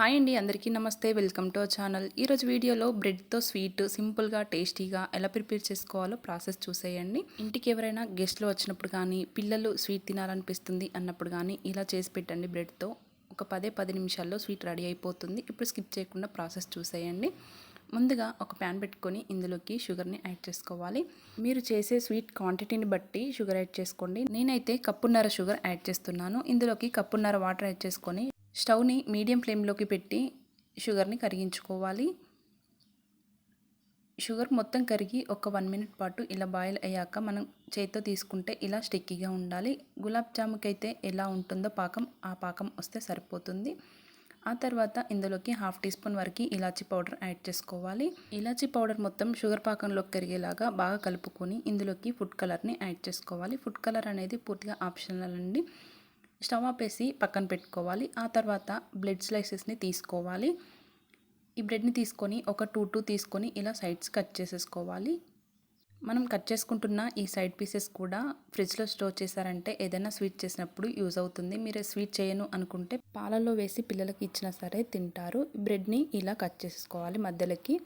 Hi అండి అందరికీ నమస్తే. Welcome to our channel. ఈరోజు వీడియోలో బ్రెడ్తో స్వీట్ సింపుల్గా టేస్టీగా ఎలా ప్రిపేర్ చేసుకోవాలో ప్రాసెస్ చూసేయండి. ఇంటికి ఎవరైనా గెస్ట్లు వచ్చినప్పుడు కానీ పిల్లలు స్వీట్ తినాలనిపిస్తుంది అన్నప్పుడు కానీ ఇలా చేసి పెట్టండి బ్రెడ్తో. ఒక పదే పది నిమిషాల్లో స్వీట్ రెడీ అయిపోతుంది. ఇప్పుడు స్కిప్ చేయకుండా ప్రాసెస్ చూసేయండి. ముందుగా ఒక ప్యాన్ పెట్టుకొని ఇందులోకి షుగర్ని యాడ్ చేసుకోవాలి. మీరు చేసే స్వీట్ క్వాంటిటీని బట్టి షుగర్ యాడ్ చేసుకోండి. నేనైతే కప్పున్నర షుగర్ యాడ్ చేస్తున్నాను. ఇందులోకి కప్పున్నర వాటర్ యాడ్ చేసుకొని స్టవ్ని మీడియం ఫ్లేమ్లోకి పెట్టి షుగర్ని కరిగించుకోవాలి. షుగర్ మొత్తం కరిగి ఒక వన్ మినిట్ పాటు ఇలా బాయిల్ అయ్యాక మనం చేతితో తీసుకుంటే ఇలా స్టిక్కీగా ఉండాలి. గులాబ్ జాముకి అయితే ఎలా ఉంటుందో పాకం ఆ పాకం వస్తే సరిపోతుంది. ఆ తర్వాత ఇందులోకి హాఫ్ టీ స్పూన్ వరకు ఇలాచీ పౌడర్ యాడ్ చేసుకోవాలి. ఇలాచీ పౌడర్ మొత్తం షుగర్ పాకంలోకి కరిగేలాగా బాగా కలుపుకొని ఇందులోకి ఫుడ్ కలర్ని యాడ్ చేసుకోవాలి. ఫుడ్ కలర్ అనేది పూర్తిగా ఆప్షనల్ అండి. స్టవ్ ఆపేసి పక్కన పెట్టుకోవాలి. ఆ తర్వాత బ్రెడ్ స్లైసెస్ని తీసుకోవాలి. ఈ బ్రెడ్ని తీసుకొని ఒక టూ టూ తీసుకొని ఇలా సైడ్స్ కట్ చేసేసుకోవాలి. మనం కట్ చేసుకుంటున్న ఈ సైడ్ పీసెస్ కూడా ఫ్రిడ్జ్లో స్టోర్ చేశారంటే ఏదైనా స్వీట్ చేసినప్పుడు యూజ్ అవుతుంది. మీరు స్వీట్ చేయను అనుకుంటే పాలల్లో వేసి పిల్లలకి ఇచ్చినా సరే తింటారు. బ్రెడ్ని ఇలా కట్ చేసుకోవాలి మధ్యలోకి.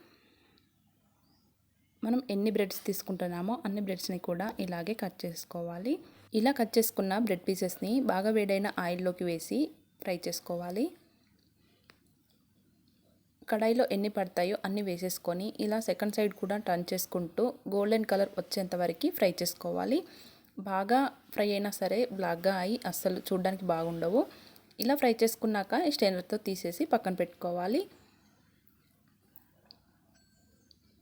మనం ఎన్ని బ్రెడ్స్ తీసుకుంటున్నామో అన్ని బ్రెడ్స్ని కూడా ఇలాగే కట్ చేసుకోవాలి. ఇలా కట్ చేసుకున్న బ్రెడ్ పీసెస్ని బాగా వేడైన ఆయిల్లోకి వేసి ఫ్రై చేసుకోవాలి. కడాయిలో ఎన్ని పడతాయో అన్ని వేసేసుకొని ఇలా సెకండ్ సైడ్ కూడా టర్న్ చేసుకుంటూ గోల్డెన్ కలర్ వచ్చేంత వరకు ఫ్రై చేసుకోవాలి. బాగా ఫ్రై అయినా సరే బ్లాక్గా అయి అస్సలు చూడడానికి బాగుండవు. ఇలా ఫ్రై చేసుకున్నాక స్టైనర్తో తీసేసి పక్కన పెట్టుకోవాలి.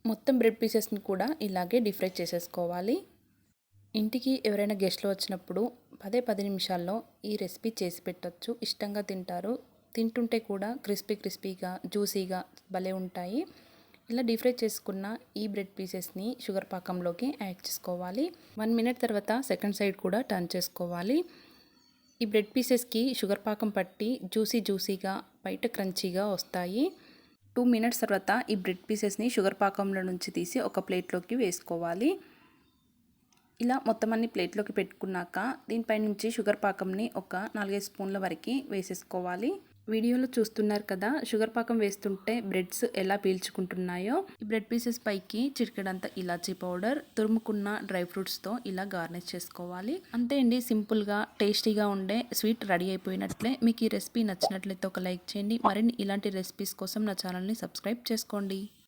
మొత్తం బ్రెడ్ పీసెస్ని కూడా ఇలాగే డీప్ ఫ్రై చేసేసుకోవాలి. ఇంటికి ఎవరైనా గెస్ట్లు వచ్చినప్పుడు పదే పది నిమిషాల్లో ఈ రెసిపీ చేసి పెట్టచ్చు. ఇష్టంగా తింటారు. తింటుంటే కూడా క్రిస్పీ క్రిస్పీగా జ్యూసీగా భలే ఉంటాయి. ఇలా డీప్ ఫ్రై చేసుకున్న ఈ బ్రెడ్ పీసెస్ని షుగర్ పాకంలోకి యాడ్ చేసుకోవాలి. వన్ మినిట్ తర్వాత సెకండ్ సైడ్ కూడా టర్న్ చేసుకోవాలి. ఈ బ్రెడ్ పీసెస్కి షుగర్ పాకం పట్టి జ్యూసీ జ్యూసీగా బయట క్రంచీగా వస్తాయి. టూ మినిట్స్ తర్వాత ఈ బ్రెడ్ పీసెస్ని షుగర్ పాకంలో నుంచి తీసి ఒక ప్లేట్లోకి వేసుకోవాలి. ఇలా మొత్తం అన్ని ప్లేట్లోకి పెట్టుకున్నాక దీనిపై నుంచి షుగర్ పాకంని ఒక నాలుగైదు స్పూన్ల వరకు వేసేసుకోవాలి. వీడియోలో చూస్తున్నారు కదా షుగర్ పాకం వేస్తుంటే బ్రెడ్స్ ఎలా పీల్చుకుంటున్నాయో. ఈ బ్రెడ్ పీసెస్ పైకి చిటికెడంత ఇలాచీ పౌడర్ తురుముకున్న డ్రై ఫ్రూట్స్తో ఇలా గార్నిష్ చేసుకోవాలి. అంతే అండి సింపుల్గా టేస్టీగా ఉండే స్వీట్ రెడీ అయిపోయినట్లే. మీకు ఈ రెసిపీ నచ్చినట్లయితే ఒక లైక్ చేయండి. మరిన్ని ఇలాంటి రెసిపీస్ కోసం నా ఛానల్ని సబ్స్క్రైబ్ చేసుకోండి.